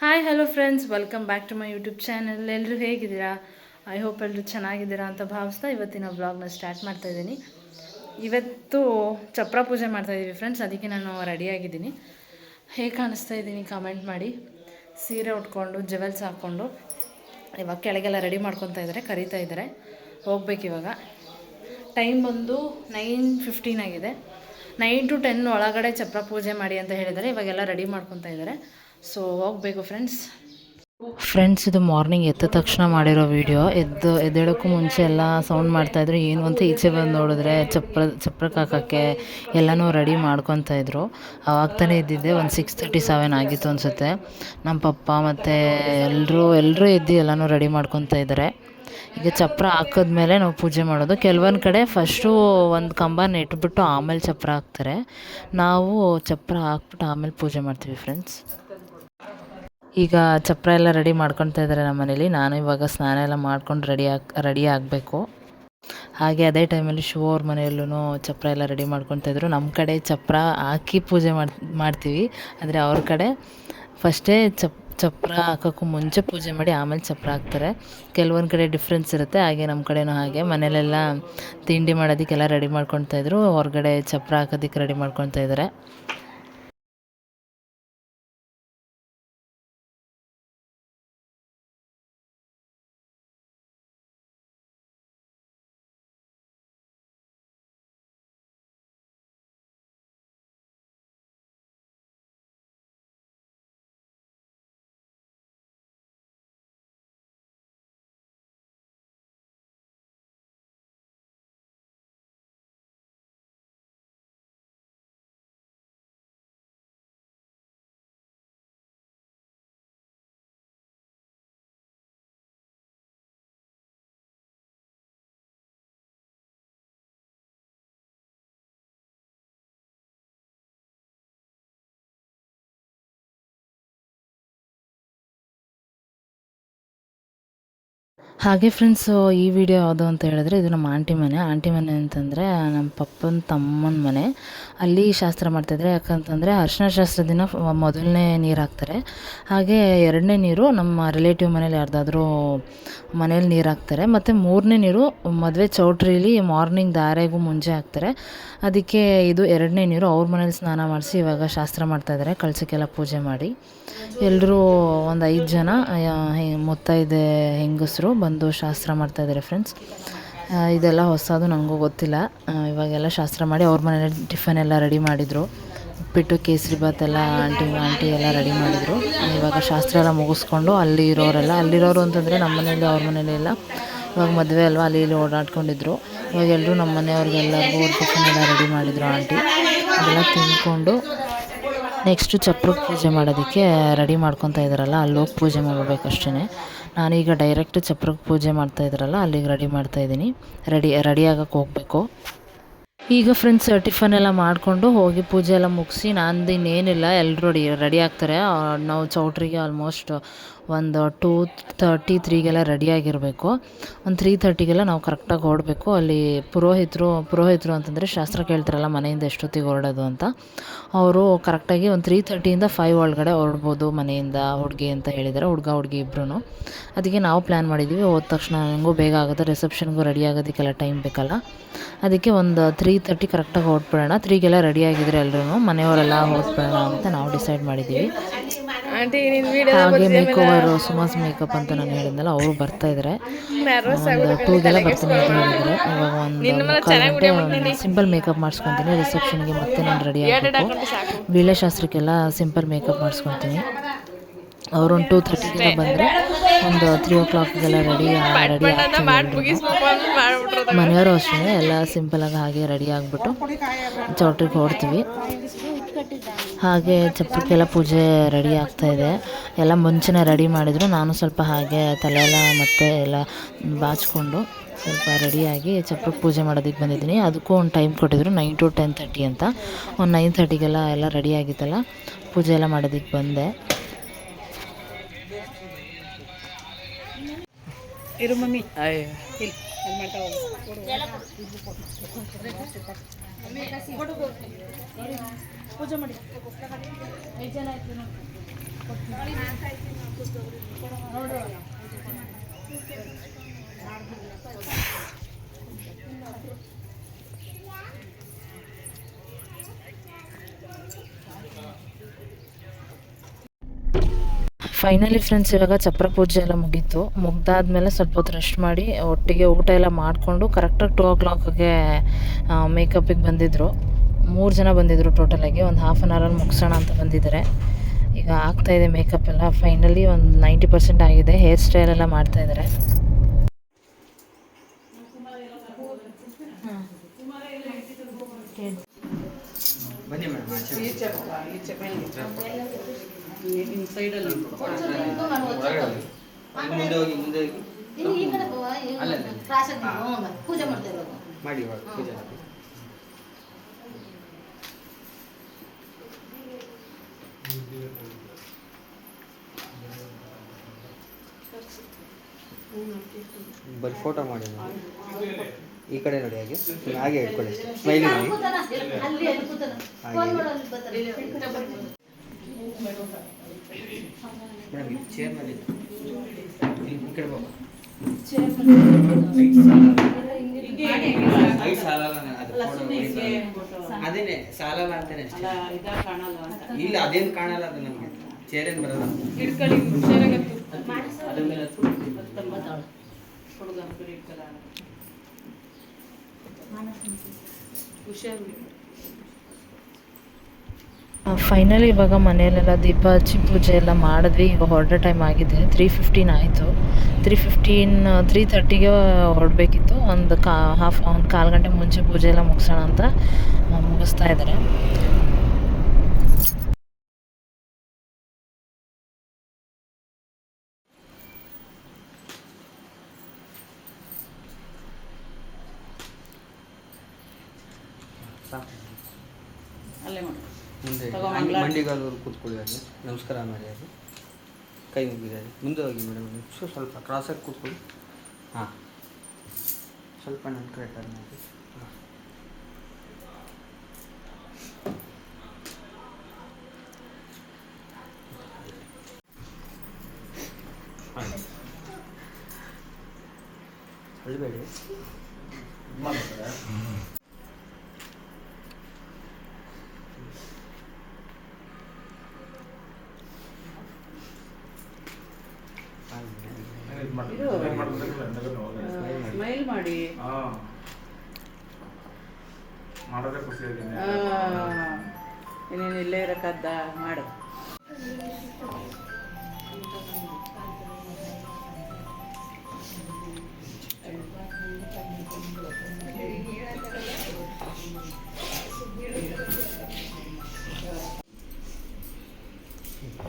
Hi hello friends welcome back to my YouTube channel ಎಲ್ಲರೂ ಹೇಗಿದ್ದೀರಾ? I hope ಎಲ್ಲರೂ ಚೆನ್ನಾಗಿದ್ದೀರಾ ಅಂತ ಭಾವಿಸ್ತಾ ಇವತ್ತಿನ ವ್ಲಾಗ್ನ ಸ್ಟಾರ್ಟ್ ಮಾಡ್ತಾ ಇದ್ದೀನಿ. ಇವತ್ತು ಚಪ್ರ ಪೂಜೆ ಮಾಡ್ತಾ ಇದ್ದೀವಿ ಫ್ರೆಂಡ್ಸ್ ಅದಕ್ಕೆ ನಾನು ರೆಡಿಯಾಗಿದ್ದೀನಿ ಹೇಗೆ ಕಾಣಿಸ್ತಾ ಇದ್ದೀನಿ ಕಮೆಂಟ್ ಮಾಡಿ. ಸೀರೆ ಉಟ್ಕೊಂಡು ಜುವೆಲ್ಸ್ ಹಾಕ್ಕೊಂಡು ಇವಾಗ ಕೆಳಗೆಲ್ಲ ರೆಡಿ ಮಾಡ್ಕೊತಾ ಇದ್ದಾರೆ ಕರೀತಾ ಇದ್ದಾರೆ ಹೋಗ್ಬೇಕು ಇವಾಗ. ಟೈಮ್ ಬಂದು ನೈನ್ ಫಿಫ್ಟೀನ್ ಆಗಿದೆ. ನೈನ್ ಟು ಟೆನ್ ಒಳಗಡೆ ಚಪ್ರ ಪೂಜೆ ಮಾಡಿ ಅಂತ ಹೇಳಿದ್ದಾರೆ. ಇವಾಗೆಲ್ಲ ರೆಡಿ ಮಾಡ್ಕೊತಾ ಇದ್ದಾರೆ ಸೊ ಹೋಗಬೇಕು ಫ್ರೆಂಡ್ಸ್ ಫ್ರೆಂಡ್ಸ್ ಇದು ಮಾರ್ನಿಂಗ್ ಎದ್ದ ತಕ್ಷಣ ಮಾಡಿರೋ ವಿಡಿಯೋ ಎದ್ದು, ಎದ್ದೇಳೋಕ್ಕೂ ಮುಂಚೆ ಎಲ್ಲ ಸೌಂಡ್ ಮಾಡ್ತಾಯಿದ್ರು ಏನು ಅಂತ ಈಚೆ ಬಂದು ನೋಡಿದ್ರೆ ಚಪ್ರ ಚಪ್ರಕ್ಕೆ ಹಾಕೋಕ್ಕೆ ಎಲ್ಲನೂ ರೆಡಿ ಮಾಡ್ಕೊತಾ ಇದ್ರು. ಅವಾಗ ತಾನೇ ಇದ್ದಿದ್ದೆ ಒಂದು ಸಿಕ್ಸ್ ತರ್ಟಿ ಸೆವೆನ್ ಆಗಿತ್ತು ಅನಿಸುತ್ತೆ. ನಮ್ಮ ಪಪ್ಪ ಮತ್ತು ಎಲ್ಲರೂ ಎಲ್ಲರೂ ಎದ್ದು ಎಲ್ಲನೂ ರೆಡಿ ಮಾಡ್ಕೊತಾ ಇದ್ದಾರೆ ಈಗ ಚಪ್ರ ಹಾಕಿದ್ಮೇಲೆ ನಾವು ಪೂಜೆ ಮಾಡೋದು. ಕೆಲವೊಂದು ಕಡೆ ಫಸ್ಟು ಒಂದು ಕಂಬ ನೆಟ್ಬಿಟ್ಟು ಆಮೇಲೆ ಚಪ್ರ ಹಾಕ್ತಾರೆ. ನಾವು ಚಪ್ರ ಹಾಕ್ಬಿಟ್ಟು ಆಮೇಲೆ ಪೂಜೆ ಮಾಡ್ತೀವಿ ಫ್ರೆಂಡ್ಸ್ ಈಗ ಚಪ್ರ ಎಲ್ಲ ರೆಡಿ ಮಾಡ್ಕೊತಾ ಇದ್ದಾರೆ ನಮ್ಮ ಮನೇಲಿ. ನಾನು ಇವಾಗ ಸ್ನಾನ ಎಲ್ಲ ಮಾಡ್ಕೊಂಡು ರೆಡಿ ಆಗಿ, ರೆಡಿ ಆಗಬೇಕು. ಹಾಗೆ ಅದೇ ಟೈಮಲ್ಲಿ ಶಿವ ಅವ್ರ ಮನೆಯಲ್ಲೂ ಚಪ್ರ ಎಲ್ಲ ರೆಡಿ ಮಾಡ್ಕೊತಾ ಇದ್ರು. ನಮ್ಮ ಕಡೆ ಚಪ್ರ ಹಾಕಿ ಪೂಜೆ ಮಾಡಿ, ಮಾಡ್ತೀವಿ. ಆದರೆ ಅವ್ರ ಕಡೆ ಫಸ್ಟೇ ಚಪ್, ಚಪ್ರ ಹಾಕೋಕ್ಕೂ ಮುಂಚೆ ಪೂಜೆ ಮಾಡಿ ಆಮೇಲೆ ಚಪ್ರ ಹಾಕ್ತಾರೆ. ಕೆಲವೊಂದು ಕಡೆ ಡಿಫ್ರೆನ್ಸ್ ಇರುತ್ತೆ. ಹಾಗೆ ನಮ್ಮ ಕಡೆನೂ ಹಾಗೆ. ಮನೇಲೆಲ್ಲ ತಿಂಡಿ ಮಾಡೋದಕ್ಕೆಲ್ಲ ರೆಡಿ ಮಾಡ್ಕೊತಾ ಇದ್ರು. ಹೊರಗಡೆ ಚಪ್ರ ಹಾಕೋದಕ್ಕೆ ರೆಡಿ ಮಾಡ್ಕೊತಾ ಇದ್ದಾರೆ ಹಾಗೆ ಫ್ರೆಂಡ್ಸು ಈ ವಿಡಿಯೋ ಯಾವುದು ಅಂತ ಹೇಳಿದ್ರೆ ಇದು ನಮ್ಮ ಆಂಟಿ ಮನೆ. ಆಂಟಿ ಮನೆ ಅಂತಂದರೆ ನಮ್ಮ ಪಪ್ಪನ ತಮ್ಮನ ಮನೆ. ಅಲ್ಲಿ ಶಾಸ್ತ್ರ ಮಾಡ್ತಾಯಿದ್ರೆ ಯಾಕಂತಂದರೆ ಅರ್ಶಿನ ಶಾಸ್ತ್ರ ದಿನ ಮೊದಲನೇ ನೀರು ಹಾಕ್ತಾರೆ. ಹಾಗೆ ಎರಡನೇ ನೀರು ನಮ್ಮ ರಿಲೇಟಿವ್ ಮನೇಲಿ ಯಾರ್ದಾದ್ರೂ ಮನೇಲಿ ನೀರು ಹಾಕ್ತಾರೆ. ಮತ್ತು ಮೂರನೇ ನೀರು ಮದುವೆ ಚೌಟ್ರಿಲಿ ಮಾರ್ನಿಂಗ್ ದಾರೆಗೂ ಮುಂಚೆ ಹಾಕ್ತಾರೆ. ಅದಕ್ಕೆ ಇದು ಎರಡನೇ ನೀರು ಅವ್ರ ಮನೇಲಿ ಸ್ನಾನ ಮಾಡಿಸಿ ಇವಾಗ ಶಾಸ್ತ್ರ ಮಾಡ್ತಾಯಿದ್ದಾರೆ ಕಳ್ಸಕ್ಕೆಲ್ಲ ಪೂಜೆ ಮಾಡಿ. ಎಲ್ಲರೂ ಒಂದು ಐದು ಜನ ಮುತ್ತೈದೆ ಹೆಂಗಸರು, ಬಂದು ಶಾಸ್ತ್ರ ಮಾಡ್ತಾಯಿದ್ದಾರೆ ಫ್ರೆಂಡ್ಸ್ ಇದೆಲ್ಲ ಹೊಸದು ನನಗೂ ಗೊತ್ತಿಲ್ಲ. ಇವಾಗೆಲ್ಲ ಶಾಸ್ತ್ರ ಮಾಡಿ ಅವ್ರ ಮನೇಲಿ ಟಿಫನ್ ಎಲ್ಲ ರೆಡಿ ಮಾಡಿದರು. ಉಪ್ಪಿಟ್ಟು, ಕೇಸರಿ ಭಾತ್ ಎಲ್ಲ ಆಂಟಿ ಆಂಟಿ ಎಲ್ಲ ರೆಡಿ ಮಾಡಿದರು. ಇವಾಗ ಶಾಸ್ತ್ರ ಎಲ್ಲ ಮುಗಿಸ್ಕೊಂಡು ಅಲ್ಲಿ ಇರೋರೆಲ್ಲ, ಅಲ್ಲಿರೋರು ಅಂತಂದರೆ ನಮ್ಮ ಮನೇಲಿ ಅವ್ರ ಮನೇಲಿ ಎಲ್ಲ ಇವಾಗ ಮದುವೆ ಅಲ್ವಾ, ಅಲ್ಲಿ ಇಲ್ಲಿ ಓಡಾಡ್ಕೊಂಡಿದ್ರು. ಇವಾಗ ಎಲ್ಲರೂ ನಮ್ಮ ಮನೆಯವ್ರಿಗೆಲ್ಲರಿಗೂ ಟಿಫನ್ ಎಲ್ಲ ರೆಡಿ ಮಾಡಿದರು ಆಂಟಿ ಅದೆಲ್ಲ ತಿಂದ್ಕೊಂಡು ನೆಕ್ಸ್ಟು ಚಪ್ರಕ್ಕೆ ಪೂಜೆ ಮಾಡೋದಕ್ಕೆ ರೆಡಿ ಮಾಡ್ಕೊತಾ ಇದ್ದಾರಲ್ಲ ಅಲ್ಲೋಗಿ ಪೂಜೆ ಮಾಡಬೇಕಷ್ಟೇ ನಾನೀಗ ಡೈರೆಕ್ಟ್ ಚಪ್ರಕ್ಕೆ ಪೂಜೆ ಮಾಡ್ತಾ ಇದ್ದಾರಲ್ಲ ಅಲ್ಲಿಗೆ ರೆಡಿ ಮಾಡ್ತಾಯಿದ್ದೀನಿ ರೆಡಿ ರೆಡಿ ಆಗೋಕೆ ಹೋಗಬೇಕು. ಈಗ ಫ್ರೆಂಡ್ಸ್ ಟಿಫನ್ ಎಲ್ಲ ಮಾಡಿಕೊಂಡು ಹೋಗಿ ಪೂಜೆ ಎಲ್ಲ ಮುಗಿಸಿ ನಾನು ಇನ್ನೇನಿಲ್ಲ ಎಲ್ಲರೂ ರೆಡಿ ರೆಡಿ ಆಗ್ತಾರೆ. ನಾವು ಚೌಟ್ರಿಗೆ ಆಲ್ಮೋಸ್ಟ್ ಒಂದು ಟೂ ತರ್ಟಿ ತ್ರೀಗೆಲ್ಲ ರೆಡಿಯಾಗಿರಬೇಕು ಒಂದು ತ್ರೀ ತರ್ಟಿಗೆಲ್ಲ ನಾವು ಕರೆಕ್ಟಾಗಿ ಹೊರಡಬೇಕು ಅಲ್ಲಿ ಪುರೋಹಿತರು ಪುರೋಹಿತರು ಅಂತಂದರೆ ಶಾಸ್ತ್ರ ಕೇಳ್ತಾರಲ್ಲ, ಮನೆಯಿಂದ ಎಷ್ಟೊತ್ತಿಗೆ ಹೊರಡೋದು ಅಂತ. ಅವರು ಕರೆಕ್ಟಾಗಿ ಒಂದು ತ್ರೀ ತರ್ಟಿಯಿಂದ ಫೈವ್ ಒಳಗಡೆ ಹೊರಡ್ಬೋದು ಮನೆಯಿಂದ, ಹುಡುಗಿ ಅಂತ ಹೇಳಿದ್ದಾರೆ ಹುಡುಗ, ಹುಡುಗಿ ಇಬ್ಬರೂ ಅದಕ್ಕೆ ನಾವು ಪ್ಲ್ಯಾನ್ ಮಾಡಿದ್ದೀವಿ ಹೋದ ತಕ್ಷಣ ನನಗೂ ಬೇಗ ಆಗುತ್ತೆ ರಿಸೆಪ್ಷನ್ಗೂ ರೆಡಿ ಆಗೋದಕ್ಕೆಲ್ಲ ಟೈಮ್ ಬೇಕಲ್ಲ. ಅದಕ್ಕೆ ಒಂದು ತ್ರೀ ತರ್ಟಿ ಕರೆಕ್ಟಾಗಿ ಹೊರಟ್ಬಿಡೋಣ. ತ್ರೀಗೆಲ್ಲ ರೆಡಿ ಆಗಿದ್ರೆ ಎಲ್ಲರೂ ಮನೆಯವರೆಲ್ಲ ಹೋಗ್ಬಿಡೋಣ ಅಂತ ನಾವು ಡಿಸೈಡ್ ಮಾಡಿದ್ದೀವಿ ಹಾಗೆ ಮೇಕ್ ಓವರ್ ಸುಮಾಸ್ ಮೇಕಪ್ ಅಂತ ನಾನು ಹೇಳಿದ್ನಲ್ಲ ಅವರು ಬರ್ತಾ ಇದ್ದಾರೆ ಟೂಗೆಲ್ಲ ಬರ್ತೀನಿ ಅಂತ ಹೇಳಿದ್ರೆ. ಇವಾಗ ಒಂದು ಸಿಂಪಲ್ ಮೇಕಪ್ ಮಾಡಿಸ್ಕೊತೀನಿ ರಿಸೆಪ್ಷನ್ಗೆ ಮತ್ತೆ ನಾನು ರೆಡಿ ಆಗಬೇಕು. ವೀಳ್ಯಶಾಸ್ತ್ರಕ್ಕೆಲ್ಲ ಸಿಂಪಲ್ ಮೇಕಪ್ ಮಾಡಿಸ್ಕೊತೀನಿ. ಅವರು ಒಂದು ಟೂ ತರ್ಟಿಗೆಲ್ಲ ಬಂದರೆ ಒಂದು ತ್ರೀ ಓ ಕ್ಲಾಕ್ಗೆಲ್ಲ ರೆಡಿ ರೆಡಿ ಆಗ್ತೀವಿ ಮನೆಯವರು ಅಷ್ಟೇ ಎಲ್ಲ ಸಿಂಪಲಾಗಿ ಹಾಗೆ ರೆಡಿ ಆಗಿಬಿಟ್ಟು ಚೌಟ್ರಿಗೆ ಹೊಡ್ತೀವಿ. ಹಾಗೆ ಚಪ್ಪಕ್ಕೆಲ್ಲ ಪೂಜೆ ರೆಡಿ ಆಗ್ತಾ ಇದೆ. ಎಲ್ಲ ಮುಂಚೆನೇ ರೆಡಿ ಮಾಡಿದರು. ನಾನು ಸ್ವಲ್ಪ ಹಾಗೆ ತಲೆ ಎಲ್ಲ ಮತ್ತೆ ಎಲ್ಲ ಬಾಚಿಕೊಂಡು ಸ್ವಲ್ಪ ರೆಡಿಯಾಗಿ ಚಪ್ಪಕ್ಕೆ ಪೂಜೆ ಮಾಡೋದಕ್ಕೆ ಬಂದಿದ್ದೀನಿ. ಅದಕ್ಕೂ ಒಂದು ಟೈಮ್ ಕೊಟ್ಟಿದ್ರು ನೈನ್ ಟು ಟೆನ್ ತರ್ಟಿ ಅಂತ. ಒಂದು ನೈನ್ ತರ್ಟಿಗೆಲ್ಲ ಎಲ್ಲ ರೆಡಿ ಆಗಿತ್ತಲ್ಲ ಪೂಜೆ ಎಲ್ಲ ಮಾಡೋದಕ್ಕೆ ಬಂದೆ. ಇರು ಮಮ್ಮಿ. ಪೂಜೆ ಮಾಡಿ. ಫೈನಲಿ ಫ್ರೆಂಡ್ಸ್ ಇವಾಗ ಚಪ್ರ ಪೂಜೆ ಎಲ್ಲ ಮುಗೀತು. ಮುಗ್ದಾದ್ಮೇಲೆ ಸ್ವಲ್ಪ ಹೊತ್ತು ರೆಸ್ಟ್ ಮಾಡಿ, ಒಟ್ಟಿಗೆ ಊಟ ಎಲ್ಲ ಮಾಡಿಕೊಂಡು ಕರೆಕ್ಟಾಗಿ ಟೂ ಓ ಕ್ಲಾಕ್ಗೆ ಮೇಕಪ್ಪಿಗೆ ಬಂದಿದ್ದರು ಮೂರು ಜನ ಬಂದಿದ್ದರು ಟೋಟಲಾಗಿ ಒಂದು ಹಾಫ್ ಆನ್ ಅವರಲ್ಲಿ ಮುಗಿಸೋಣ ಅಂತ ಬಂದಿದ್ದಾರೆ. ಈಗ ಆಗ್ತಾಯಿದೆ ಮೇಕಪ್ ಎಲ್ಲ. ಫೈನಲಿ ಒಂದು ನೈಂಟಿ ಪರ್ಸೆಂಟ್ ಆಗಿದೆ. ಹೇರ್ ಸ್ಟೈಲ್ ಎಲ್ಲ ಮಾಡ್ತಾ ಇದ್ದಾರೆ. ಬನ್ನಿ ಮೇಡಮ್ ಮುಂದೆ ಹೋಗಿ ಮುಂದೆ ಹೋಗಿ ಅಲ್ಲ, ಅಲ್ಲ. ಪೂಜೆ ಮಾಡ್ತಾ ಇರೋದು ಮಾಡಿ ಇವಾಗ ಪೂಜೆ ಮಾಡಿ ಬರೀ ಫೋಟೋ ಮಾಡಿ ಈ ಕಡೆ ನೋಡಿ ಹಾಗೆ. ಹಾಗೆ ಇಟ್ಕೊಳ್ಳಿ ಸ್ಮೈಲ್ ಮಾಡಿ ಕೂತಾನ? ಅಲ್ಲಿ ಅಲ್ಲಿ ಫೋನ್ ಮಾಡು ಅಲ್ಲಿ ಬರ್ತಾರೆ. ಮೇಡಮ್ ಈ ಚೇರ್ ಮೇಲೆ ಇಲ್ಲಿ ಈ ಕಡೆ ಬಾಬಾ ಅದೇನೆ ಸಾಲಲ್ಲ ಅಂತಾನೆ ಅಷ್ಟೇ. ಇಲ್ಲ ಅದೇನ್ ಕಾಣಲ್ಲ ಅದು ನಮ್ಗೆ. ಚೇರ್ ಏನು ಬರಲ್ಲ ಹುಷಾರು. ಫೈನಲಿ ಇವಾಗ ಮನೆಯಲ್ಲೆಲ್ಲ ದೀಪ ಹಚ್ಚಿ ಪೂಜೆ ಎಲ್ಲ ಮಾಡಿದ್ವಿ. ಇವಾಗ ಹೊರಡೋ ಟೈಮ್ ಆಗಿದೆ. ತ್ರೀ ಫಿಫ್ಟೀನ್ ಆಯಿತು. ತ್ರೀ ಫಿಫ್ಟೀನ್ ತ್ರೀ ತರ್ಟಿಗೆ ಹೊರಡಬೇಕಿತ್ತು. ಒಂದು ಕಾ ಹಾಫ್ ಒಂದು ಕಾಲು ಗಂಟೆ ಮುಂಚೆ ಪೂಜೆ ಎಲ್ಲ ಮುಗಿಸೋಣ ಅಂತ ಮುಗಿಸ್ತಾ ಇದ್ದಾರೆ ಸಾಕು. ಅಲ್ಲೇ ಮಾಡು ಮುಂದೆ ತಗೋ ಮಂಡಿಗಾಲೂರು ಕೂತ್ಕೊಳ್ಳಿ ಹಾಗೆ. ನಮಸ್ಕಾರ ಮಾಡಿ ಅದು ಕೈ ಮುಗಿದೆ ಮುಂದೆ ಹೋಗಿ ಮೇಡಮ್ ಸೊ ಸ್ವಲ್ಪ ಕ್ರಾಸಾಗಿ ಕೂತ್ಕೊಳ್ಳಿ. ಹಾಂ. ಸ್ವಲ್ಪ ನನ್ನ ಕಡೆ ಟರ್ನ್ ಮಾಡಿ ಹಾಂ ಅಳ್ಬೇಡಿ ಸ್ಮೈಲ್ ಮಾಡಿ. ಮಾಡೋದೇ ಖುಷಿ ಇನ್ನೇನು ಇಲ್ಲೇ ಇರಕ್ಕದ್ದ ಮಾಡು.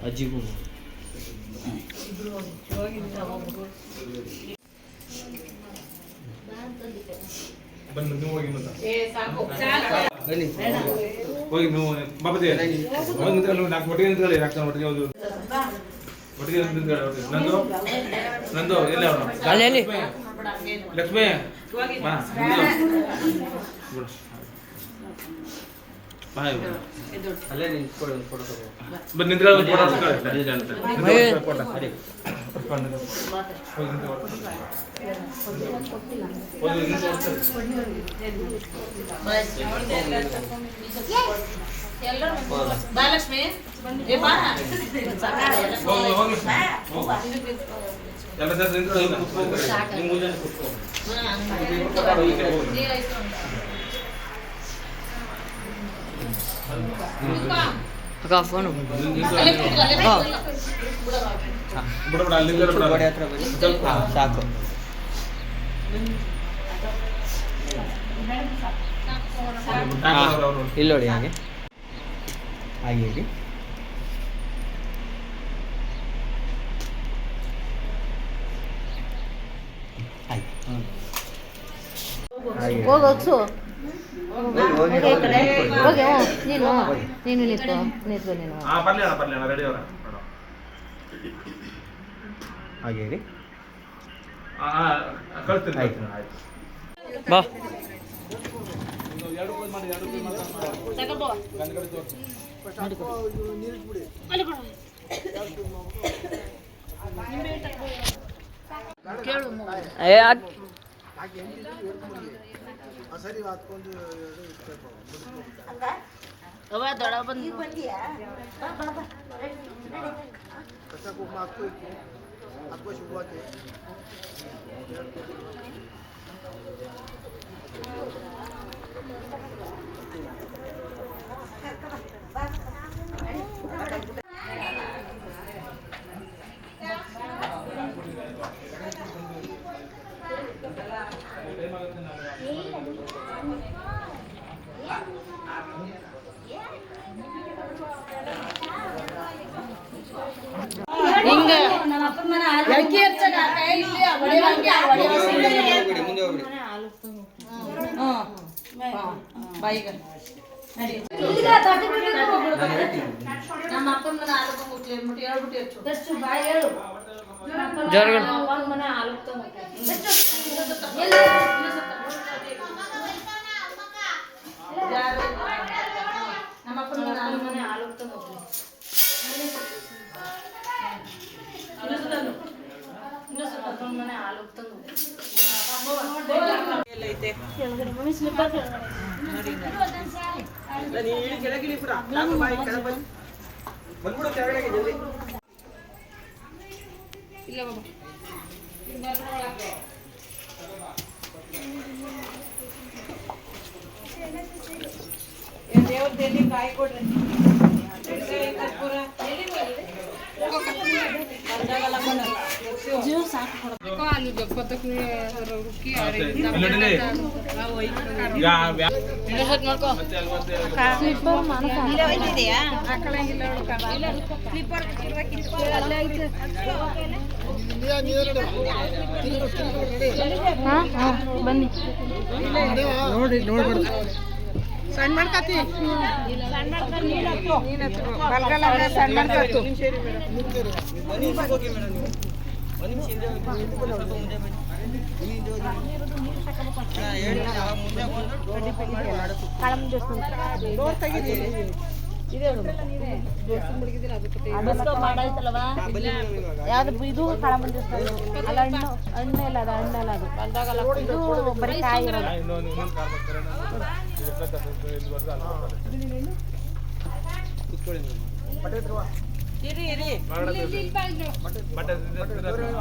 ಅಜ್ಜಿಗೂ ಬನ್ನಿ ನೀವು ಹೋಗಿ ನೀವು ಬಾಪತಿ ಹೋಗಿ ನಿಂತ್ಕೊಳ್ಳಿ ನಾಲ್ಕು ಒಟ್ಟಿಗೆ ನಿಂತ್ಕೊಳ್ಳಿ ನಾಲ್ಕು ಜನ ಒಟ್ಟಿಗೆ ಹೋಗಿ ಒಟ್ಟಿಗೆ ನಿಂತ್ಕೊಳ್ಳಿ ಒಟ್ಟಿಗೆ. ನಂದು ನಂದು ಎಲ್ಲಿ ಅವನು. ಲಕ್ಷ್ಮಿ ಬಾ ನಿಂತ್ಕೊಳ್ಳಿ. ಹೋಗಿ. ನಿಂತ್ಕೊಳ್ಳಿ. ಬಾಲಕ್ಷ್ಮಿ ಏ ಬಾ. ಹೋಗಿ ಹೋಗಿ. ಎಲ್ಲ ಜನ ನಿಂತ್ಕೊಳ್ಳಿ ಈಗ. ಫೋನು. ಗೋಡೆ ಹತ್ರ ಬನ್ನಿ ಸಾಕು ಇಲ್ಲಿ ನೋಡಿ ಹಾಗೆ ಹಾಗೆ ಹೇಳಿ ಆಯ್ತು ಹೋಗು ಹೋಗಿ, ಹೋಗಿ, ಹೋಗಿ ಹೋಗಿ. ಹೋಗಿ. ನೀನು ನೀನು ನಿಂತ್ಕೊ ನಿಂತ್ಕೊ ನೀನು. ಹಾ ಬರ್ಲಿ ಅಣ್ಣ ಬರ್ಲಿ ಅಣ್ಣ ರೆಡಿ ಅವ್ರ ಹಾಗೆ ಹೇಳಿ ಕಳಿಸ್ತೀನಿ ಆಯ್ತು. ಕಳಿಸ್ತೀನಿ, ಆಯ್ತು ಬಾ ಅಲ್ಲಿ ಕೊಡು. ಅವ್ವ ದೊಡ್ಡ ಬಂದು ಬಾಯಿಗೆ ನಮ್ಮ ಅಪ್ಪನ ಮನೆ ಹಾಲು ಬಂದ್ಬಿಟ್ಲಿ ಅಂದ್ಬಿಟ್ಟು ಹೇಳ್ಬಿಟ್ಟು ಹೆಚ್ಚು ಬಾಯಿ ಹೇಳು. ಜೋರುಗಳು. ನಮ್ಮ ಅಪ್ಪನ ಮನೆ. ಯಾರು? ನಮ್ಮ ಅಪ್ಪನ ಮನೆ ಹಾಲು ತಂದ್ಬಿಟ್ಲಿ. ಇನ್ನೊಂದ್ ಸ್ವಲ್ಪ ಅನ್ನು. ಇನ್ನೊಂದ್ ಸ್ವಲ್ಪ ಅಪ್ಪನ ಮನೆ ಹಾಲು ತಂದ್ಬಿಟ್ಲಿ. ಎಲ್ಲೈತೆ ಬಂದ್ಬಿಡು ಕೆಳಗಡೆ ಜಲ್ದಿ ದೇವ್ರದಲ್ಲಿ ಕಾಯಿ ಕೊಡ್ರಿ ಕರ್ಪೂರ ಎಲ್ಲೆಡೆ? ಈಗ ವ್ಯಾ- ಮತ್ತೆ ಅಲ್ವತ್ತೆ ಬನ್ನಿ ಸಣ್ಣ ಮಾಡ್ಕತಿ ಬಲ್ಗಲ್ಲ ಸಣ್ಣ ಮಾಡ್ಕತ್ತು? ಡೋರ್ ಯಾವ್ದು ಇದು ಕಳಮನ್ ಅಲ್ಲ ಹಣ್ಣು ಹಣ್ಣು ಇಲ್ಲ ಅದು ಹಣ್ಣು ಅಲ್ಲ ಅದು. ಬಂದಾಗಲ್ಲ ಇದು ಬರೀ ಕಾಯಿ ಇರೋದು ಇನ್ನೊಂದು ಇನ್ನೊಂದು ಕಾರ್ ಬರ್ತಾರೆ ನಾನು ಇದು ಎಪ್ಪತ್ತು ಹತ್ತು ಇದು ಬರ್ದು ಅಲ್ಲಿ ಬರ್ತಾರೆ. ಕೂತ್ಕೊಳ್ಳಿ ಮೇಡಮ್ ಇರಿ ಇರಿ ಹೊರಗಡೆ ಬರ್ತಾರೆ. ಬಟ್ಟೆ ಇದು ಇರ್ತದೆ.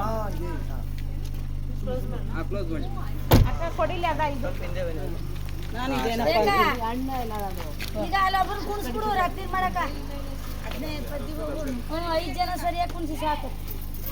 ಕ್ಲೋಸ್ ಮಾಡಿ ಕೊಡಿಲಿ ಅದ ಇದು ಸ್ವಲ್ಪ ಹಿಂದೆ ಬನ್ನಿ ನಾನು ಇದೇನಪ್ಪ ಹಣ್ಣು ಇಲ್ಲ ಅದು ಈಗ ಅಲ್ಲಿ ಒಬ್ಬರು ಕುಣಿಸ್ಬಿಡು ರಾತ್ರಿ ಮಾಡಕ ಹದಿನೈದು ಜನ ಸರಿಯಾಗಿ ಕುಣಿಸಿ ಸಾಕು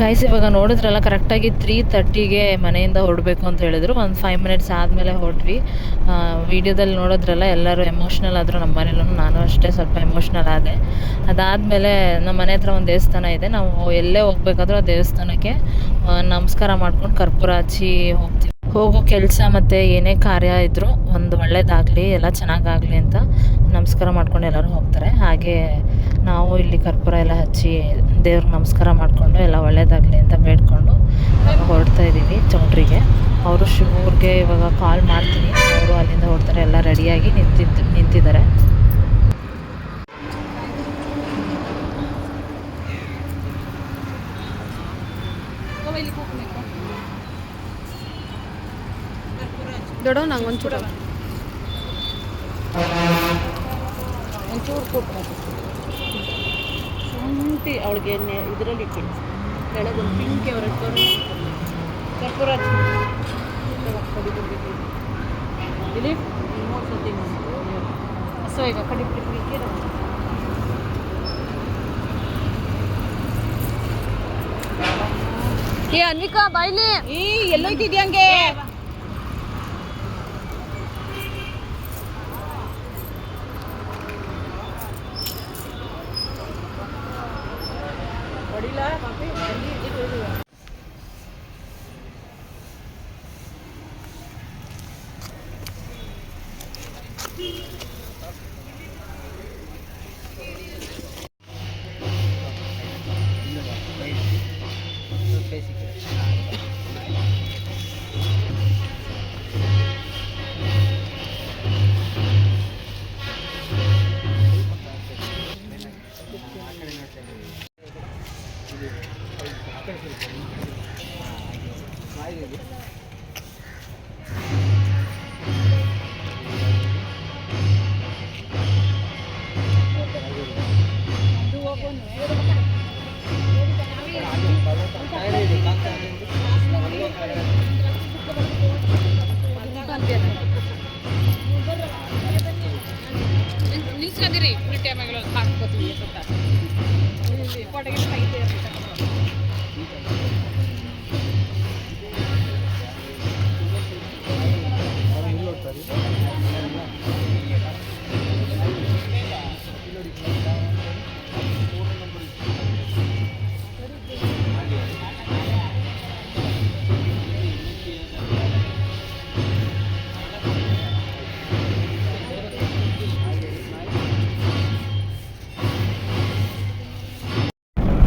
ಗೈಸ್ ಇವಾಗ ನೋಡಿದ್ರಲ್ಲ, ಕರೆಕ್ಟಾಗಿ ತ್ರೀ ತರ್ಟಿಗೆ ಮನೆಯಿಂದ ಹೊರಡಬೇಕು ಅಂತ ಹೇಳಿದ್ರು. ಒಂದು ಫೈವ್ ಮಿನಿಟ್ಸ್ ಆದಮೇಲೆ ಹೊರಟ್ವಿ. ವಿಡಿಯೋದಲ್ಲಿ ನೋಡಿದ್ರಲ್ಲ, ಎಲ್ಲರೂ ಎಮೋಷ್ನಲ್ ಆದರೂ ನಮ್ಮ ಮನೇಲೂ ನಾನು ಅಷ್ಟೇ ಸ್ವಲ್ಪ ಎಮೋಷ್ನಲ್ ಆದೆ. ಅದಾದಮೇಲೆ ನಮ್ಮ ಮನೆ ಹತ್ರ ಒಂದು ದೇವಸ್ಥಾನ ಇದೆ. ನಾವು ಎಲ್ಲೇ ಹೋಗ್ಬೇಕಾದ್ರೂ ಆ ದೇವಸ್ಥಾನಕ್ಕೆ ನಮಸ್ಕಾರ ಮಾಡ್ಕೊಂಡು ಕರ್ಪೂರ ಹಚ್ಚಿ ಹೋಗ್ತೀವಿ. ಹೋಗೋ ಕೆಲಸ ಮತ್ತು ಏನೇ ಕಾರ್ಯ ಇದ್ದರೂ ಒಂದು ಒಳ್ಳೇದಾಗಲಿ, ಎಲ್ಲ ಚೆನ್ನಾಗಾಗಲಿ ಅಂತ ನಮಸ್ಕಾರ ಮಾಡ್ಕೊಂಡು ಎಲ್ಲರೂ ಹೋಗ್ತಾರೆ. ಹಾಗೆ ನಾವು ಇಲ್ಲಿ ಕರ್ಪೂರ ಎಲ್ಲ ಹಚ್ಚಿ ದೇವ್ರಿಗೆ ನಮಸ್ಕಾರ ಮಾಡಿಕೊಂಡು ಎಲ್ಲ ಒಳ್ಳೇದಾಗಲಿ ಅಂತ ಬೇಡ್ಕೊಂಡು ಹೊರಡ್ತಾ ಇದ್ದೀವಿ ಚೌಟ್ರಿಗೆ. ಅವರು ಶಿವರಿಗೆ ಇವಾಗ ಕಾಲ್ ಮಾಡ್ತೀನಿ ಅವರು ಅಲ್ಲಿಂದ ಹೊರಡ್ತಾರೆ ಎಲ್ಲ ರೆಡಿಯಾಗಿ ನಿಂತಿದ್ದು ನಿಂತಿದ್ದಾರೆ ದೊಡ್ಡ ನಂಗೆ ಒಂಚೂರು. ಒಂಚೂರು ಕೊಟ್ಟು ಶುಂಠಿ ಅವಳಿಗೆ ಇದರಲ್ಲಿ ಇಟ್ಟು ಕೆಳಗೆ ಒಂದು ಪಿಂಕ್ ಅವ್ರ ಕರ್ಪೂರ. ಇಲ್ಲಿ ಮೂರು ಸತಿ ಸೊ ಈಗ ಕಡಿ ಬಿಡ್ಬೇಕು ಏ ಅನ್ವಿಕಾ ಬಾಯ್ಲಿ ಈ ಎಲ್ಲೋಯ್ತಿದ್ಯ ನಿಲ್ಸ್ಕೊಂಡಿರಿ ಫುಲ್ ಟೈಮ್ ಆಗಲ್ಲ ಹಾಕ್ಕೋತೀವಿ ಸುತ್ತ ಫೋಟೋಗೆ ತೆಗಿತೀವಿ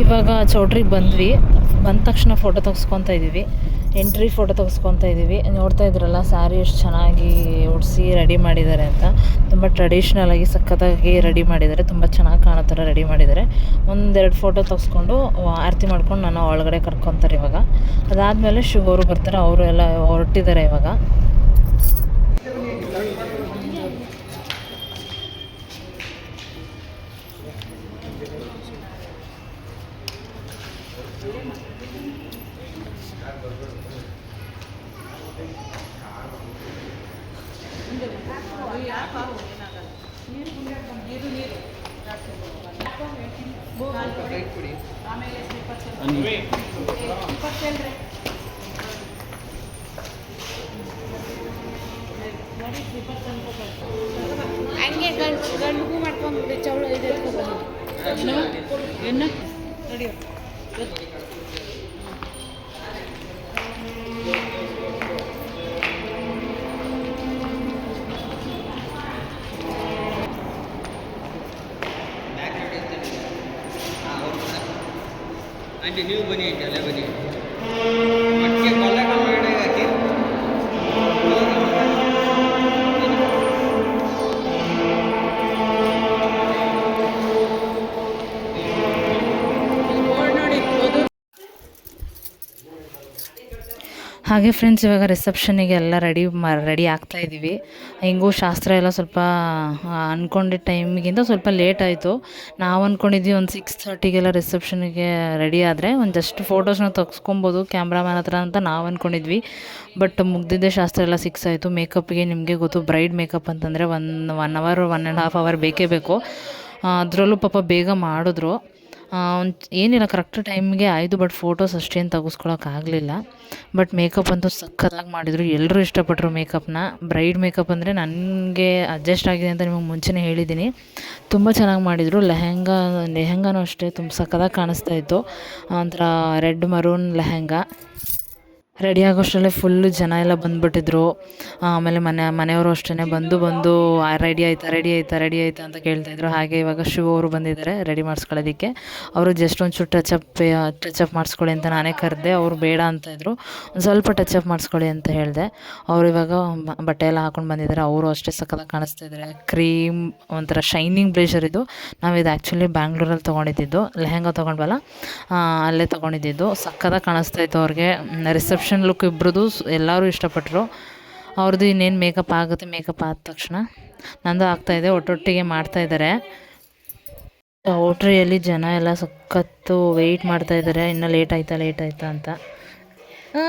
ಇವಾಗ ಚೌಟ್ರಿಗೆ ಬಂದ್ವಿ. ಬಂದ ತಕ್ಷಣ ಫೋಟೋ ತೆಗೆಸ್ಕೊತಾ ಇದ್ದೀವಿ. ಎಂಟ್ರಿ ಫೋಟೋ ತೆಗೆಸ್ಕೊತಾ ಇದ್ದೀವಿ. ನೋಡ್ತಾ ಇದ್ರಲ್ಲ ಸ್ಯಾರಿ ಎಷ್ಟು ಚೆನ್ನಾಗಿ ಉಡಿಸಿ ರೆಡಿ ಮಾಡಿದ್ದಾರೆ ಅಂತ. ತುಂಬ ಟ್ರೆಡಿಷ್ನಲ್ ಆಗಿ ಸಖತ್ತಾಗಿ ರೆಡಿ ಮಾಡಿದ್ದಾರೆ. ತುಂಬ ಚೆನ್ನಾಗಿ ಕಾಣೋ ಥರ ರೆಡಿ ಮಾಡಿದ್ದಾರೆ. ಒಂದೆರಡು ಫೋಟೋ ತೆಗೆಸ್ಕೊಂಡು ಆರತಿ ಮಾಡ್ಕೊಂಡು ನಾನು ಒಳಗಡೆ ಕರ್ಕೊತಾರೆ ಇವಾಗ. ಅದಾದಮೇಲೆ ಶುಗರು ಬರ್ತಾರೆ. ಅವರು ಎಲ್ಲ ಹೊರಟಿದ್ದಾರೆ ಇವಾಗ. ಹಂಗೆ. ಗಂಡು ಗಂಡುಗೂ ಮಾಡ್ಕೊಂಡು ಚೌಳ ಇದೆ ಎತ್ಕೊಂಡು ಏನು ನಡಿಯೋ. ಹಾಗೆ ಫ್ರೆಂಡ್ಸ್ ಇವಾಗ ರಿಸೆಪ್ಷನಿಗೆ ಎಲ್ಲ ರೆಡಿ ಮಾ ರೆಡಿ ಆಗ್ತಾ ಇದ್ದೀವಿ ಹಿಂಗೂ ಶಾಸ್ತ್ರ ಎಲ್ಲ ಸ್ವಲ್ಪ ಅಂದ್ಕೊಂಡಿದ್ದ ಟೈಮಿಗಿಂತ ಸ್ವಲ್ಪ ಲೇಟ್ ಆಯಿತು. ನಾವು ಅಂದ್ಕೊಂಡಿದ್ವಿ ಒಂದು ಸಿಕ್ಸ್ ಥರ್ಟಿಗೆಲ್ಲ ರಿಸೆಪ್ಷನಿಗೆ ರೆಡಿ ಆದರೆ ಒಂದು ಜಸ್ಟ್ ಫೋಟೋಸ್ನ ತೆಗ್ಸ್ಕೊಬೋದು ಕ್ಯಾಮ್ರಾಮ್ಯಾನ್ ಹತ್ರ ಅಂತ ನಾವು ಅಂದ್ಕೊಂಡಿದ್ವಿ ಬಟ್ ಮುಗ್ದಿದ್ದೆ ಶಾಸ್ತ್ರ ಎಲ್ಲ ಸಿಕ್ಸ್ ಆಯಿತು. ಮೇಕಪ್ಗೆ ನಿಮಗೆ ಗೊತ್ತು ಬ್ರೈಡ್ ಮೇಕಪ್ ಅಂತಂದರೆ one one hour one and half hour ಬೇಕೇ ಬೇಕು. ಅದರಲ್ಲೂ ಪಾಪ ಬೇಗ ಮಾಡಿದ್ರು. ಏನಿಲ್ಲ ಕರೆಕ್ಟ್ ಟೈಮ್ಗೆ ಆಯಿತು ಬಟ್ ಫೋಟೋಸ್ ಅಷ್ಟೇನು ತೆಗೆಸ್ಕೊಳಕ್ಕಾಗಲಿಲ್ಲ ಬಟ್ ಮೇಕಪ್ ಅಂತೂ ಸಖತ್ತಾಗಿ ಮಾಡಿದರು. ಎಲ್ಲರೂ ಇಷ್ಟಪಟ್ಟರು ಮೇಕಪ್ನ ಬ್ರೈಡ್ ಮೇಕಪ್ ಅಂದರೆ ನನಗೆ ಅಡ್ಜಸ್ಟ್ ಆಗಿದೆ ಅಂತ ನಿಮಗೆ ಮುಂಚೆನೇ ಹೇಳಿದ್ದೀನಿ ತುಂಬ ಚೆನ್ನಾಗಿ ಮಾಡಿದರು. ಲೆಹೆಂಗಾ, ಲೆಹೆಂಗಾನೂ ಅಷ್ಟೇ ತುಂಬ ಸಖತ್ತಾಗಿ ಕಾಣಿಸ್ತಾ ಇತ್ತು. ಒಂಥರ ರೆಡ್ ಮರೂನ್ ಲೆಹೆಂಗಾ. ರೆಡಿ ಆಗೋಷ್ಟರಲ್ಲೇ ಫುಲ್ಲು ಜನ ಎಲ್ಲ ಬಂದುಬಿಟ್ಟಿದ್ರು. ಆಮೇಲೆ ಮನೆ, ಮನೆಯವರು ಅಷ್ಟೇ ಬಂದು ಬಂದು ರೆಡಿ ಆಯ್ತಾ ರೆಡಿ ಆಯ್ತಾ ರೆಡಿ ಆಯ್ತಾ ಅಂತ ಕೇಳ್ತಾಯಿದ್ರು ಹಾಗೆ ಇವಾಗ ಶಿವ ಅವರು ಬಂದಿದ್ದಾರೆ ರೆಡಿ ಮಾಡಿಸ್ಕೊಳ್ಳೋದಕ್ಕೆ. ಅವರು ಜಸ್ಟ್ ಒಂಚೂರು ಟಚಪ್ ಟಚಪ್ ಮಾಡಿಸ್ಕೊಳ್ಳಿ ಅಂತ ನಾನೇ ಕರೆದೆ. ಅವರು ಬೇಡ ಅಂತ ಇದ್ದರು ಒಂದು ಸ್ವಲ್ಪ ಟಚಪ್ ಮಾಡಿಸ್ಕೊಳ್ಳಿ ಅಂತ ಹೇಳಿದೆ. ಅವರು ಇವಾಗ ಬಟ್ಟೆ ಎಲ್ಲ ಹಾಕೊಂಡು ಬಂದಿದ್ದಾರೆ. ಅವರು ಅಷ್ಟೇ ಸಕ್ಕತ್ತಾಗಿ ಕಾಣಿಸ್ತಾ ಇದ್ದಾರೆ ಕ್ರೀಮ್ ಒಂಥರ ಶೈನಿಂಗ್ ಬ್ಲೇಷರ್ ಇದು. ನಾವು ಇದು ಆ್ಯಕ್ಚುಲಿ ಬ್ಯಾಂಗ್ಳೂರಲ್ಲಿ ತೊಗೊಂಡಿದ್ದು. ಲೆಹೆಂಗಾ ತೊಗೊಂಡ್ವಲ್ಲ? ಅಲ್ಲೇ ತೊಗೊಂಡಿದ್ದು. ಸಕ್ಕತ್ತಾಗಿ ಕಾಣಿಸ್ತಾ ಇತ್ತು ಅವ್ರಿಗೆ. ರಿಸೆಪ್ಷನ್ ಲುಕ್ ಇಬ್ಬರದು ಎಲ್ಲರೂ ಇಷ್ಟಪಟ್ಟರು ಅವ್ರದ್ದು ಇನ್ನೇನು ಮೇಕಪ್ ಆಗುತ್ತೆ ಮೇಕಪ್ ಆದ ತಕ್ಷಣ. ನಂದು ಆಗ್ತಾಯಿದೆ ಒಟ್ಟೊಟ್ಟಿಗೆ ಮಾಡ್ತಾ ಇದ್ದಾರೆ ಓಟ್ರಿಯಲ್ಲಿ ಜನ ಎಲ್ಲ ಸಖತ್ತು ವೆಯ್ಟ್ ಮಾಡ್ತಾ ಇದ್ದಾರೆ ಇನ್ನೂ ಲೇಟ್ ಆಯ್ತಾ ಲೇಟ್ ಆಯ್ತಾ ಅಂತ. ಆ.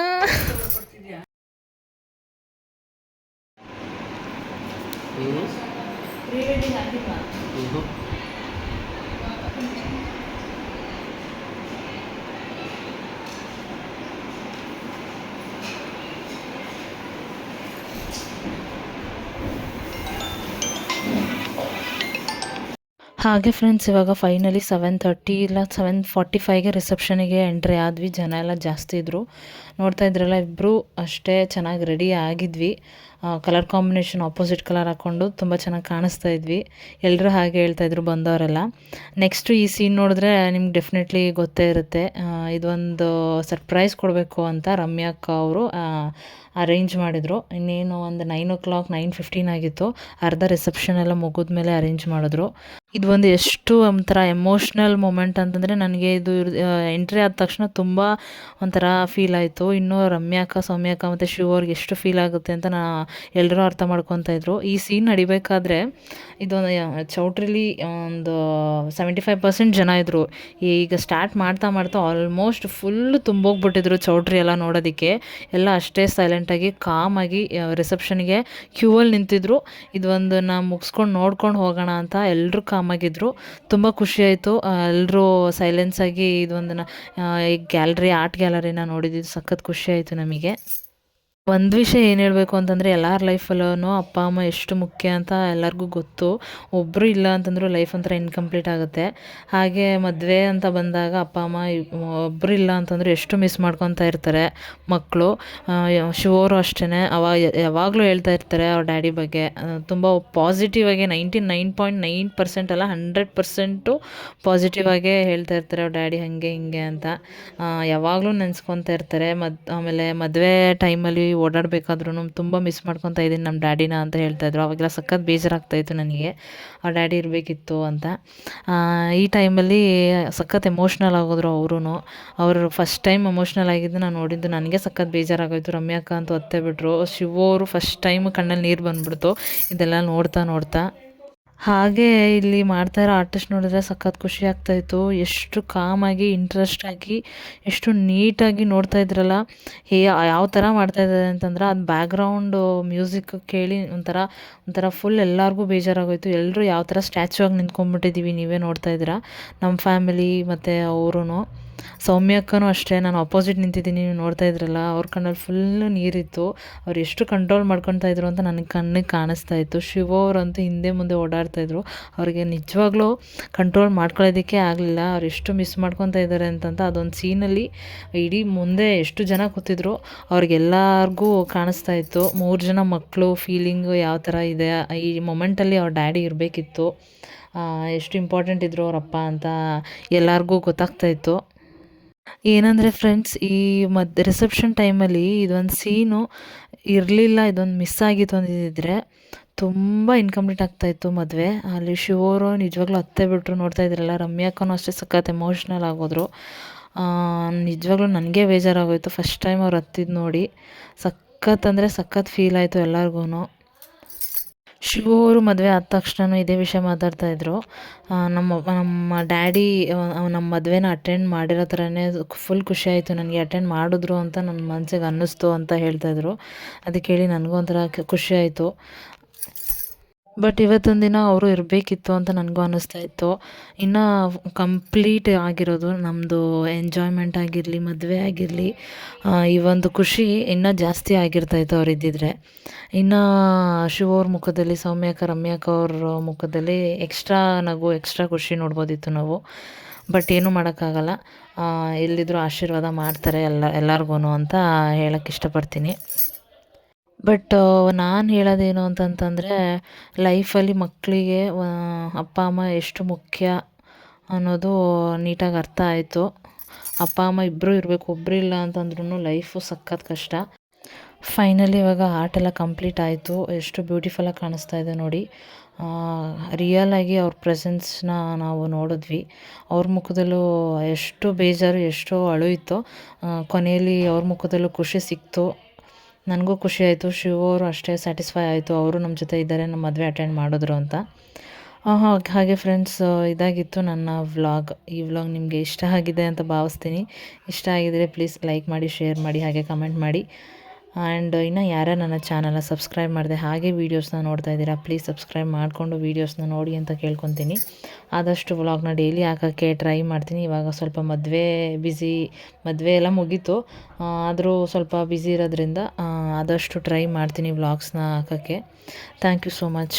ಹಾಗೆ ಫ್ರೆಂಡ್ಸ್ ಇವಾಗ ಫೈನಲಿ ಸೆವೆನ್ ತರ್ಟಿ ಇಲ್ಲ ಸೆವೆನ್ ಫಾರ್ಟಿ ಫೈವ್ಗೆ ರಿಸೆಪ್ಷನಿಗೆ ಎಂಟ್ರಿ ಆದ್ವಿ. ಜನ ಎಲ್ಲ ಜಾಸ್ತಿ ಇದ್ದರು ನೋಡ್ತಾ ಇದ್ರಲ್ಲ ಇಬ್ಬರು ಅಷ್ಟೇ ಚೆನ್ನಾಗಿ ರೆಡಿ ಆಗಿದ್ವಿ. ಕಲರ್ ಕಾಂಬಿನೇಷನ್ ಆಪೋಸಿಟ್ ಕಲರ್ ಹಾಕ್ಕೊಂಡು ತುಂಬ ಚೆನ್ನಾಗಿ ಕಾಣಿಸ್ತಾ ಇದ್ವಿ. ಎಲ್ಲರೂ ಹಾಗೆ ಹೇಳ್ತಾಯಿದ್ರು ಬಂದವರೆಲ್ಲ. ನೆಕ್ಸ್ಟು ಈ ಸೀನ್ ನೋಡಿದ್ರೆ ನಿಮ್ಗೆ ಡೆಫಿನೆಟ್ಲಿ ಗೊತ್ತೇ ಇರುತ್ತೆ. ಇದೊಂದು ಸರ್ಪ್ರೈಸ್ ಕೊಡಬೇಕು ಅಂತ ರಮ್ಯಾ ಅಕ್ಕ ಅವರು ಅರೇಂಜ್ ಮಾಡಿದರು. ಇನ್ನೇನು ಒಂದು nine o'clock nine fifteen ಆಗಿತ್ತು. ಅರ್ಧ ರಿಸೆಪ್ಷನ್ ಎಲ್ಲ ಮುಗಿದ ಮೇಲೆ ಅರೇಂಜ್ ಮಾಡಿದ್ರು. ಇದು ಒಂದು ಎಷ್ಟು ಒಂಥರ ಎಮೋಷ್ನಲ್ ಮೂಮೆಂಟ್ ಅಂತಂದರೆ, ನನಗೆ ಇದು ಎಂಟ್ರಿ ಆದ ತಕ್ಷಣ ತುಂಬ ಒಂಥರ ಫೀಲ್ ಆಯಿತು. ಇನ್ನೂ ರಮ್ಯಾಕ, ಸೌಮ್ಯಾಕ ಮತ್ತು ಶಿವ ಅವ್ರಿಗೆ ಎಷ್ಟು ಫೀಲ್ ಆಗುತ್ತೆ ಅಂತ ನಾ ಎಲ್ಲರೂ ಅರ್ಥ ಮಾಡ್ಕೊತಾ ಇದ್ರು. ಈ ಸೀನ್ ನಡಿಬೇಕಾದ್ರೆ ಇದೊಂದು ಚೌಟ್ರಿಲಿ ಒಂದು ಸೆವೆಂಟಿ ಫೈವ್ ಪರ್ಸೆಂಟ್ ಜನ ಇದ್ದರು ಈಗ ಸ್ಟಾರ್ಟ್ ಮಾಡ್ತಾ ಮಾಡ್ತಾ ಆಲ್ಮೋಸ್ಟ್ ಫುಲ್ ತುಂಬೋಗ್ಬಿಟ್ಟಿದ್ರು ಚೌಟ್ರಿ ಎಲ್ಲ ನೋಡೋದಕ್ಕೆ. ಎಲ್ಲ ಅಷ್ಟೇ ಸೈಲೆಂಟಾಗಿ ಕಾಮಾಗಿ ರಿಸೆಪ್ಷನ್ಗೆ ಕ್ಯೂವಲ್ಲಿ ನಿಂತಿದ್ರು. ಇದೊಂದನ್ನು ಮುಗಿಸ್ಕೊಂಡು ನೋಡ್ಕೊಂಡು ಹೋಗೋಣ ಅಂತ ಎಲ್ಲರೂ ಕಾಮಾಗಿದ್ರು ತುಂಬ ಖುಷಿಯಾಯಿತು ಎಲ್ಲರೂ ಸೈಲೆನ್ಸಾಗಿ ಇದೊಂದನ್ನು ಗ್ಯಾಲರಿ ಆರ್ಟ್ ಗ್ಯಾಲರಿನ ನೋಡಿದ್ದು ಸಖತ್ ಖುಷಿ ಆಯಿತು ನಮಗೆ. ಒಂದು ವಿಷಯ ಏನು ಹೇಳಬೇಕು ಅಂತಂದರೆ ಎಲ್ಲರ ಲೈಫಲ್ಲೂ ಅಪ್ಪ, ಅಮ್ಮ ಎಷ್ಟು ಮುಖ್ಯ ಅಂತ ಎಲ್ಲರಿಗೂ ಗೊತ್ತು. ಒಬ್ಬರು ಇಲ್ಲ ಅಂತಂದರೂ ಲೈಫ್ ಒಂಥರ ಇನ್ಕಂಪ್ಲೀಟ್ ಆಗುತ್ತೆ. ಹಾಗೆ ಮದುವೆ ಅಂತ ಬಂದಾಗ ಅಪ್ಪ, ಅಮ್ಮ ಒಬ್ಬರು ಇಲ್ಲ ಅಂತಂದರೆ ಎಷ್ಟು ಮಿಸ್ ಮಾಡ್ಕೊತಾ ಇರ್ತಾರೆ ಮಕ್ಕಳು ಶಿವರು ಅಷ್ಟೇ ಅವ ಯಾವಾಗಲೂ ಹೇಳ್ತಾ ಇರ್ತಾರೆ ಅವ್ರ ಡ್ಯಾಡಿ ಬಗ್ಗೆ. ತುಂಬ ಪಾಸಿಟಿವ್ ಆಗಿ ninety nine point nine percent ಅಲ್ಲ ಹಂಡ್ರೆಡ್ ಪರ್ಸೆಂಟು ಪಾಸಿಟಿವ್ ಆಗೇ ಹೇಳ್ತಾ ಇರ್ತಾರೆ ಅವ್ರ ಡ್ಯಾಡಿ ಹಾಗೆ, ಹಿಂಗೆ ಅಂತ. ಯಾವಾಗಲೂ ನೆನೆಸ್ಕೊತಾ ಇರ್ತಾರೆ. ಮದ್, ಆಮೇಲೆ ಮದುವೆ ಟೈಮಲ್ಲಿ ಓಡಾಡಬೇಕಾದ್ರೂ ತುಂಬ ಮಿಸ್ ಮಾಡ್ಕೊತಾ ಇದ್ದೀನಿ ನಮ್ಮ ಡ್ಯಾಡಿನ ಅಂತ ಹೇಳ್ತಾಯಿದ್ರು ಅವಾಗೆಲ್ಲ ಸಖತ್ ಬೇಜಾರಾಗ್ತಾಯಿತ್ತು ನನಗೆ. ಆ ಡ್ಯಾಡಿ ಇರಬೇಕಿತ್ತು ಅಂತ. ಈ ಟೈಮಲ್ಲಿ ಸಖತ್ ಎಮೋಷ್ನಲ್ ಆಗೋದ್ರು ಅವರು ಅವರು ಫಸ್ಟ್ ಟೈಮ್ ಎಮೋಷ್ನಲ್ ಆಗಿದ್ದು ನಾನು ನೋಡಿದ್ದು ನನಗೆ ಸಖತ್ ಬೇಜಾರಾಗೋಯ್ತು. ರಮ್ಯಾಕ ಅಂತ ಅತ್ತೆ ಬಿಟ್ಟರು ಶಿವ ಅವರು ಫಸ್ಟ್ ಟೈಮ್ ಕಣ್ಣಲ್ಲಿ ನೀರು ಬಂದುಬಿಡ್ತು. ಇದೆಲ್ಲ ನೋಡ್ತಾ ನೋಡ್ತಾ. ಹಾಗೆ ಇಲ್ಲಿ ಮಾಡ್ತಾ ಇರೋ ಆರ್ಟಿಸ್ಟ್ ನೋಡಿದ್ರೆ ಸಖತ್ ಖುಷಿ ಆಗ್ತಾಯಿತ್ತು. ಎಷ್ಟು ಕಾಮಾಗಿ ಇಂಟ್ರೆಸ್ಟ್ ಆಗಿ, ಎಷ್ಟು ನೀಟಾಗಿ ನೋಡ್ತಾ ಇದ್ರಲ್ಲ ಹೇ, ಯಾವ ಥರ ಮಾಡ್ತಾ ಇದ್ದಾರೆ ಅಂತಂದ್ರೆ ಅದು ಬ್ಯಾಕ್ಗ್ರೌಂಡು ಮ್ಯೂಸಿಕ್ ಕೇಳಿ ಒಂಥರ ಒಂಥರ ಫುಲ್ ಎಲ್ಲರಿಗೂ ಬೇಜಾರಾಗೋಯ್ತು. ಎಲ್ಲರೂ ಯಾವ ಥರ ಸ್ಟ್ಯಾಚು ಆಗಿ ನಿಂತ್ಕೊಂಡ್ಬಿಟ್ಟಿದ್ದೀವಿ ನೀವೇ ನೋಡ್ತಾ ಇದ್ದೀರಾ ನಮ್ಮ ಫ್ಯಾಮಿಲಿ ಮತ್ತು ಅವರು ಸೌಮ್ಯಕ್ಕನೂ ಅಷ್ಟೇ, ನಾನು ಅಪೋಸಿಟ್ ನಿಂತಿದ್ದೀನಿ, ನೀವು ನೋಡ್ತಾ ಇದ್ರಲ್ಲ, ಅವ್ರ ಕಣ್ಣಲ್ಲಿ ಫುಲ್ಲು ನೀರಿತ್ತು. ಅವ್ರು ಎಷ್ಟು ಕಂಟ್ರೋಲ್ ಮಾಡ್ಕೊತಾ ಇದ್ರು ಅಂತ ನನಗೆ ಕಣ್ಣಿಗೆ ಕಾಣಿಸ್ತಾ ಇತ್ತು. ಶಿವ ಅವರಂತೂ ಹಿಂದೆ ಮುಂದೆ ಓಡಾಡ್ತಾ ಇದ್ರು. ಅವ್ರಿಗೆ ನಿಜವಾಗ್ಲೂ ಕಂಟ್ರೋಲ್ ಮಾಡ್ಕೊಳ್ಳೋದಕ್ಕೆ ಆಗಲಿಲ್ಲ. ಅವ್ರು ಎಷ್ಟು ಮಿಸ್ ಮಾಡ್ಕೊತಾ ಇದ್ದಾರೆ ಅಂತಂತ ಅದೊಂದು ಸೀನಲ್ಲಿ ಇಡೀ ಮುಂದೆ ಎಷ್ಟು ಜನ ಕೂತಿದ್ರು, ಅವ್ರಿಗೆಲ್ಲರಿಗೂ ಕಾಣಿಸ್ತಾ ಇತ್ತು. ಮೂರು ಜನ ಮಕ್ಕಳು ಫೀಲಿಂಗು ಯಾವ ಥರ ಇದೆ, ಈ ಮೊಮೆಂಟಲ್ಲಿ ಅವ್ರ ಡ್ಯಾಡಿ ಇರಬೇಕಿತ್ತು. ಎಷ್ಟು ಇಂಪಾರ್ಟೆಂಟ್ ಇದ್ರು ಅವರಪ್ಪ ಅಂತ ಎಲ್ಲರಿಗೂ ಗೊತ್ತಾಗ್ತಾ ಇತ್ತು. ಏನಂದರೆ ಫ್ರೆಂಡ್ಸ್ ಈ ಮದ್ ರಿಸೆಪ್ಷನ್ ಟೈಮಲ್ಲಿ ಇದೊಂದು ಸೀನು ಇರಲಿಲ್ಲ, ಇದೊಂದು ಮಿಸ್ ಆಗಿತ್ತು ಅಂದಿದ್ದರೆ ತುಂಬ ಇನ್ಕಂಪ್ಲೀಟ್ ಆಗ್ತಾಯಿತ್ತು ಮದುವೆ. ಅಲ್ಲಿ ಶಿವರು ನಿಜವಾಗ್ಲೂ ಅತ್ತೆ ಬಿಟ್ಟರು ನೋಡ್ತಾ ಇದ್ರಲ್ಲ ರಮ್ಯಾಕನೂ ಅಷ್ಟೇ ಸಖತ್ ಎಮೋಷ್ನಲ್ ಆಗೋದ್ರು. ನಿಜವಾಗ್ಲೂ ನನಗೆ ಬೇಜಾರಾಗೋಯಿತು. ಫಸ್ಟ್ ಟೈಮ್ ಅವ್ರು ಹತ್ತಿದ್ದು ನೋಡಿ, ಸಖತ್ ಅಂದರೆ ಸಖತ್ ಫೀಲ್ ಆಯಿತು ಎಲ್ಲರಿಗೂ ಶಿವು ಅವರು ಮದುವೆ ಆದ ತಕ್ಷಣ ಇದೇ ವಿಷಯ ಮಾತಾಡ್ತಾ ಇದ್ರು. ನಮ್ಮ ನಮ್ಮ ಡ್ಯಾಡಿ ನಮ್ಮ ಮದುವೆನ ಅಟೆಂಡ್ ಮಾಡಿರೋ ಥರನೇ ಫುಲ್ ಖುಷಿ ಆಯಿತು. ನನಗೆ ಅಟೆಂಡ್ ಮಾಡಿದ್ರು ಅಂತ ನನ್ನ ಮನಸ್ಸಿಗೆ ಅನ್ನಿಸ್ತು ಅಂತ ಹೇಳ್ತಾಯಿದ್ರು ಅದಕ್ಕೆ ಹೇಳಿ ನನಗೂ ಒಂಥರ ಖುಷಿ ಆಯಿತು. ಬಟ್ ಇವತ್ತೊಂದು ದಿನ ಅವರು ಇರಬೇಕಿತ್ತು ಅಂತ ನನಗೂ ಅನ್ನಿಸ್ತಾ ಇತ್ತು. ಇನ್ನು ಕಂಪ್ಲೀಟ್ ಆಗಿರೋದು ನಮ್ಮದು ಎಂಜಾಯ್ಮೆಂಟ್ ಆಗಿರಲಿ, ಮದುವೆ ಆಗಿರಲಿ ಈ ಒಂದು ಖುಷಿ ಇನ್ನೂ ಜಾಸ್ತಿ ಆಗಿರ್ತಾಯಿತ್ತು ಅವ್ರು ಇದ್ದಿದ್ರೆ. ಇನ್ನು ಶಿವ ಅವ್ರ ಮುಖದಲ್ಲಿ, ಸೌಮ್ಯಕ, ರಮ್ಯಾಕ ಅವ್ರ ಮುಖದಲ್ಲಿ ಎಕ್ಸ್ಟ್ರಾ ನಗು ಎಕ್ಸ್ಟ್ರಾ ಖುಷಿ ನೋಡ್ಬೋದಿತ್ತು ನಾವು. ಬಟ್ ಏನೂ ಮಾಡೋಕ್ಕಾಗಲ್ಲ. ಎಲ್ಲಿದ್ದರೂ ಎಲ್ಲಿದ್ರೂ ಆಶೀರ್ವಾದ ಮಾಡ್ತಾರೆ ಎಲ್ಲ ಎಲ್ಲರಿಗೂ ಅಂತ ಹೇಳಕ್ಕೆ ಇಷ್ಟಪಡ್ತೀನಿ. ಬಟ್ ನಾನು ಹೇಳೋದೇನು ಅಂತಂತಂದರೆ ಲೈಫಲ್ಲಿ ಮಕ್ಕಳಿಗೆ ಅಪ್ಪ, ಅಮ್ಮ ಎಷ್ಟು ಮುಖ್ಯ ಅನ್ನೋದು ನೀಟಾಗಿ ಅರ್ಥ ಆಯಿತು. ಅಪ್ಪ, ಅಮ್ಮ ಇಬ್ಬರೂ ಇರಬೇಕು ಒಬ್ಬರು ಇಲ್ಲ ಅಂತಂದ್ರೂ ಲೈಫು ಸಖತ್ ಕಷ್ಟ. ಫೈನಲಿ ಇವಾಗ ಆರ್ಟ್ ಎಲ್ಲ ಕಂಪ್ಲೀಟ್ ಆಯಿತು. ಎಷ್ಟು ಬ್ಯೂಟಿಫುಲ್ಲಾಗಿ ಕಾಣಿಸ್ತಾ ಇದೆ ನೋಡಿ. ರಿಯಲ್ ಆಗಿ ಅವ್ರ ಪ್ರೆಸೆನ್ಸ್ನ ನಾವು ನೋಡಿದ್ವಿ. ಅವ್ರ ಮುಖದಲ್ಲೂ ಎಷ್ಟು ಬೇಜಾರು, ಎಷ್ಟು ಅಳು ಇತ್ತು. ಕೊನೆಯಲ್ಲಿ ಅವ್ರ ಮುಖದಲ್ಲೂ ಖುಷಿ ಸಿಕ್ತು. ನನಗೂ ಖುಷಿ ಆಯಿತು. ಶಿವ ಅವರು ಅಷ್ಟೇ ಸ್ಯಾಟಿಸ್ಫೈ ಆಯಿತು. ಅವರು ನಮ್ಮ ಜೊತೆ ಇದ್ದಾರೆ, ನಮ್ಮ ಮದುವೆ ಅಟೆಂಡ್ ಮಾಡಿದ್ರು ಅಂತ. ಹಾಗೆ ಫ್ರೆಂಡ್ಸ್ ಇದಾಗಿತ್ತು ನನ್ನ ವ್ಲಾಗ್ ಈ ವ್ಲಾಗ್ ನಿಮಗೆ ಇಷ್ಟ ಆಗಿದೆ ಅಂತ ಭಾವಿಸ್ತೀನಿ. ಇಷ್ಟ ಆಗಿದರೆ ಪ್ಲೀಸ್ ಲೈಕ್ ಮಾಡಿ ಶೇರ್ ಮಾಡಿ, ಹಾಗೆ ಕಮೆಂಟ್ ಮಾಡಿ. ಆ್ಯಂಡ್ ಇನ್ನು ಯಾರ್ಯಾರು ನನ್ನ ಚಾನಲ್ನ ಸಬ್ಸ್ಕ್ರೈಬ್ ಮಾಡಿದೆ ಹಾಗೆ ವೀಡಿಯೋಸ್ನ ನೋಡ್ತಾ ಇದ್ದೀರಾ ಪ್ಲೀಸ್ ಸಬ್ಸ್ಕ್ರೈಬ್ ಮಾಡಿಕೊಂಡು ವೀಡಿಯೋಸ್ನ ನೋಡಿ ಅಂತ ಕೇಳ್ಕೊತೀನಿ. ಆದಷ್ಟು ವ್ಲಾಗ್ನ ಡೈಲಿ ಹಾಕೋಕ್ಕೆ ಟ್ರೈ ಮಾಡ್ತೀನಿ. ಇವಾಗ ಸ್ವಲ್ಪ ಮದುವೆ ಬ್ಯುಸಿ ಮದುವೆ ಎಲ್ಲ ಮುಗೀತು. ಆದರೂ ಸ್ವಲ್ಪ ಬ್ಯುಸಿ ಇರೋದ್ರಿಂದ ಆದಷ್ಟು ಟ್ರೈ ಮಾಡ್ತೀನಿ ವ್ಲಾಗ್ಸ್ನ ಹಾಕೋಕ್ಕೆ. Thank you so much